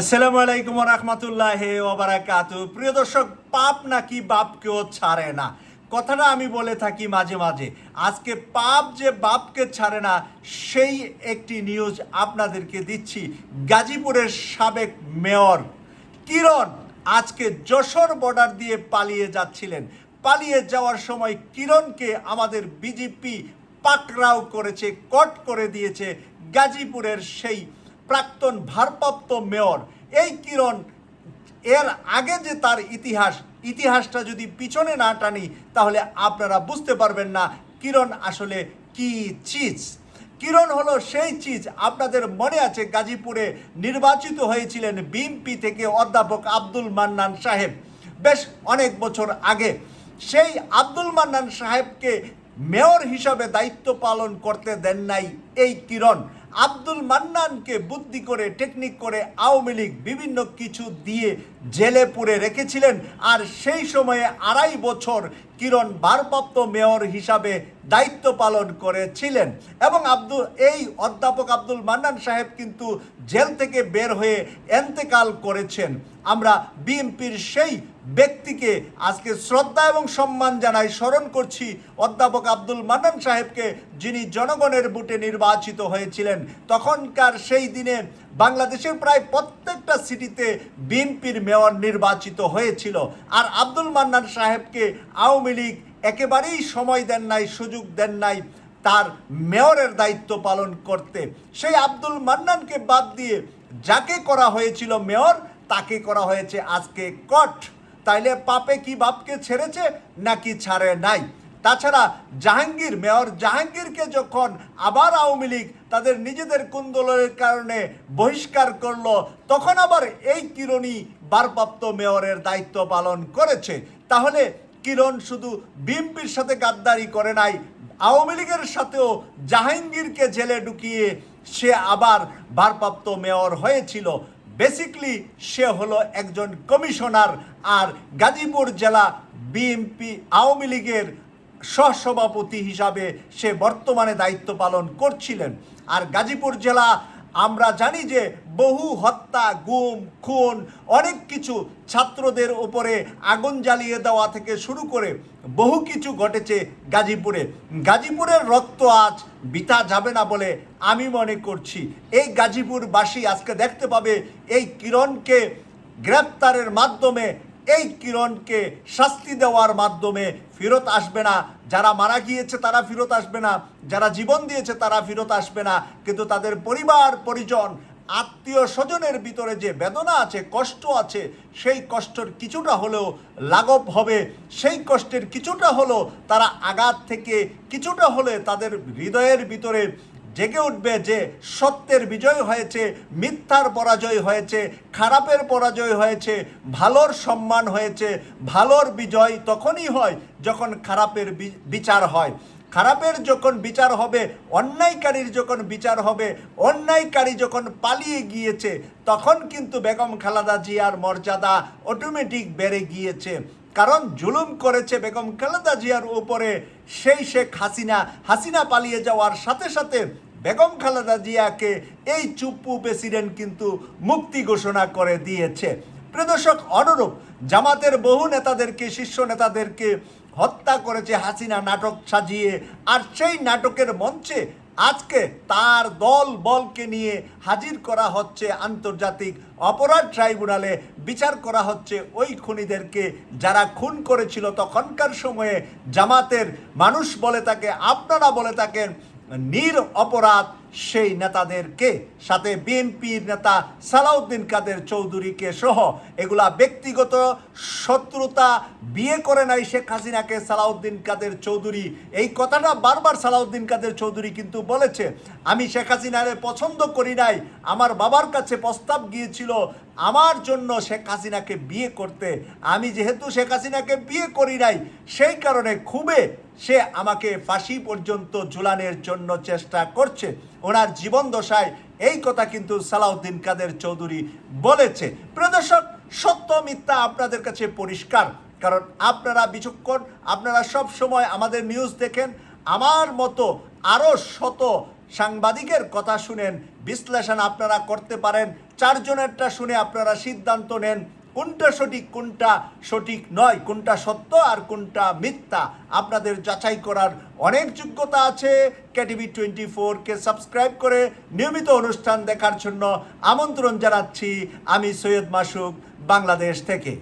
আসসালামু আলাইকুম রহমতুল্লাহ ওবারাকাতু প্রিয় দর্শক, পাপ নাকি বাপ বাপকেও ছাড়ে না? কথাটা আমি বলে থাকি মাঝে মাঝে। আজকে পাপ যে বাপকে ছাড়ে না, সেই একটি নিউজ আপনাদেরকে দিচ্ছি। গাজীপুরের সাবেক মেয়র কিরণ আজকে যশোর বর্ডার দিয়ে পালিয়ে যাচ্ছিলেন। পালিয়ে যাওয়ার সময় কিরণকে আমাদের বিজেপি পাকরাও করেছে, কট করে দিয়েছে গাজীপুরের সেই প্রাক্তন ভারপ্রাপ্ত মেয়র। এই কিরণ, এর আগে যে তার ইতিহাস, ইতিহাসটা যদি পিছনে না টানি, তাহলে আপনারা বুঝতে পারবেন না কিরণ আসলে কি চিজ। কিরণ হলো সেই চিজ, আপনাদের মনে আছে গাজীপুরে নির্বাচিত হয়েছিলেন বিএমপি থেকে অধ্যাপক আব্দুল মান্নান সাহেব বেশ অনেক বছর আগে। সেই আব্দুল মান্নান সাহেবকে মেয়র হিসাবে দায়িত্ব পালন করতে দেন নাই এই কিরণ। আব্দুল মান্নানকে বুদ্ধি করে টেকনিক করে আওয়ামী লীগ বিভিন্ন কিছু দিয়ে জেলে পুরে রেখেছিলেন। আর সেই সময়ে আড়াই বছর কিরণ ভারপ্রাপ্ত মেয়র হিসাবে দায়িত্ব পালন করেছিলেন। এবং আব্দুল, এই অধ্যাপক আব্দুল মান্নান সাহেব কিন্তু জেল থেকে বের হয়ে এন্তেকাল করেছেন। আমরা বিএনপির সেই ব্যক্তিকে আজকে শ্রদ্ধা এবং সম্মান জানাই স্মরণ করছি অধ্যাপক আব্দুল মান্নান সাহেবকে, যিনি জনগণের বুটে নির্বাচিত হয়েছিলেন। তখনকার সেই দিনে বাংলাদেশের প্রায় প্রত্যেকটা সিটিতে বিএনপির মেয়র নির্বাচিত হয়েছিল। আর আব্দুল মান্নান সাহেবকে আওয়ামী লীগ একেবারেই সময় দেন নাই, সুযোগ দেন নাই তার মেয়রের দায়িত্ব পালন করতে। সেই আব্দুল মান্নানকে বাদ দিয়ে যাকে করা হয়েছিল মেয়র, তাকে করা হয়েছে আজকে কট তাইলে পাপে কি বাপকে ছেড়েছে নাকি ছাড়ে নাই? তাছাড়া জাহাঙ্গীর, মেয়র জাহাঙ্গীরকে যখন আবার আওয়ামী লীগ তাদের নিজেদের কুন্দলের কারণে বহিষ্কার করল, তখন আবার এই কিরণই ভারপ্রাপ্ত মেয়রের দায়িত্ব পালন করেছে। তাহলে কিরণ শুধু বিএনপির সাথে গাদ্দারি করে নাই, আওয়ামী লীগের সাথেও জাহাঙ্গীরকে জেলে ঢুকিয়ে সে আবার ভারপ্রাপ্ত মেয়র হয়েছিল। বেসিকলি সে হলো একজন কমিশনার আর গাজীপুর জেলা বিএমপি আওয়ামী লীগের সহসভাপতি হিসাবে সে বর্তমানে দায়িত্ব পালন করছিলেন। আর গাজীপুর জেলা, আমরা জানি যে বহু হত্যা, গুম, খুন, অনেক কিছু ছাত্রদের ওপরে আগুন জ্বালিয়ে দেওয়া থেকে শুরু করে বহু কিছু ঘটেছে গাজীপুরে। গাজীপুরের রক্ত আজ বিতা যাবে না বলে আমি মনে করছি। এই গাজীপুরবাসী আজকে দেখতে পাবে এই কিরণকে গ্রেপ্তারের মাধ্যমে, এই কিরণকে শাস্তি দেওয়ার মাধ্যমে ফেরত আসবে না। যারা মারা গিয়েছে তারা ফেরত আসবে না, যারা জীবন দিয়েছে তারা ফেরত আসবে না। কিন্তু তাদের পরিবার, পরিজন আত্মীয় স্বজনের ভিতরে যে বেদনা আছে, কষ্ট আছে, সেই কষ্টের কিছুটা হলেও লাঘব হবে। সেই কষ্টের কিছুটা হলেও তারা আঘাত থেকে কিছুটা হলে তাদের হৃদয়ের ভিতরে জেগে উঠবে যে সত্যের বিজয় হয়েছে, মিথ্যার পরাজয় হয়েছে, খারাপের পরাজয় হয়েছে, ভালোর সম্মান হয়েছে, ভালোর বিজয় তখনই হয় যখন খারাপের বিচার হয়। খারাপের যখন বিচার হবে, অন্যায়কারীর যখন বিচার হবে, অন্যায়কারী যখন পালিয়ে গিয়েছে, তখন কিন্তু বেগম খালাদা জিয়ার মর্যাদা অটোমেটিক বেড়ে গিয়েছে। কারণ জুলুম করেছে বেগম খালেদা জিয়ার উপরে সেই শেখ হাসিনা। হাসিনা পালিয়ে যাওয়ার সাথে সাথে বেগম খালেদা জিয়াকে এই চুপ্পু প্রেসিডেন্ট কিন্তু মুক্তি ঘোষণা করে দিয়েছে। প্রদর্শক অনুরূপ জামাতের বহু নেতাদেরকে, শীর্ষ নেতাদেরকে হত্যা করেছে হাসিনা নাটক সাজিয়ে, আর সেই নাটকের মঞ্চে আজকে তার দল বলকে নিয়ে হাজির করা হচ্ছে আন্তর্জাতিক অপরাধ ট্রাইব্যুনালে। বিচার করা হচ্ছে ওই খুনিদেরকে যারা খুন করেছিল তখনকার সময়ে। জামাতের মানুষ বলে তাকে আপনারা বলে থাকেন, নির অপরাধ সেই নেতাদেরকে সাথে বিএনপির নেতা সালাউদ্দিন কাদের চৌধুরীকে সহ এগুলা ব্যক্তিগত শত্রুতা বিয়ে করে নাই শেখ হাসিনাকে সালাউদ্দিন কাদের চৌধুরী। এই কথাটা বারবার সালাউদ্দিন কাদের চৌধুরী কিন্তু বলেছে, আমি শেখ হাসিনারে পছন্দ করি নাই, আমার বাবার কাছে প্রস্তাব গিয়েছিল আমার জন্য শেখ হাসিনাকে বিয়ে করতে। আমি যেহেতু শেখ হাসিনাকে বিয়ে করি নাই, সেই কারণে খুবই সে আমাকে ফাঁসি পর্যন্ত ঝুলানোর জন্য চেষ্টা করছে। ওনার জীবন দশায় এই কথা কিন্তু সালাউদ্দিন কাদের চৌধুরী বলেছে। প্রদর্শক, সত্য, মিথ্যা আপনাদের কাছে পরিষ্কার। কারণ আপনারা বিচক্ষণ, আপনারা সব সময় আমাদের নিউজ দেখেন, আমার মতো আরও শত সাংবাদিকের কথা শুনেন, বিশ্লেষণ আপনারা করতে পারেন, চারজনেরটা শুনে আপনারা সিদ্ধান্ত নেন কোনটা সঠিক কোনটা সঠিক নয়, কোনটা সত্য আর কোনটা মিথ্যা, আপনাদের যাচাই করার অনেক যোগ্যতা আছে। কেটিভি টোয়েন্টি ফোরকে সাবস্ক্রাইব করে নিয়মিত অনুষ্ঠান দেখার জন্য আমন্ত্রণ জানাচ্ছি আমি সৈয়দ মাসুক বাংলাদেশ থেকে।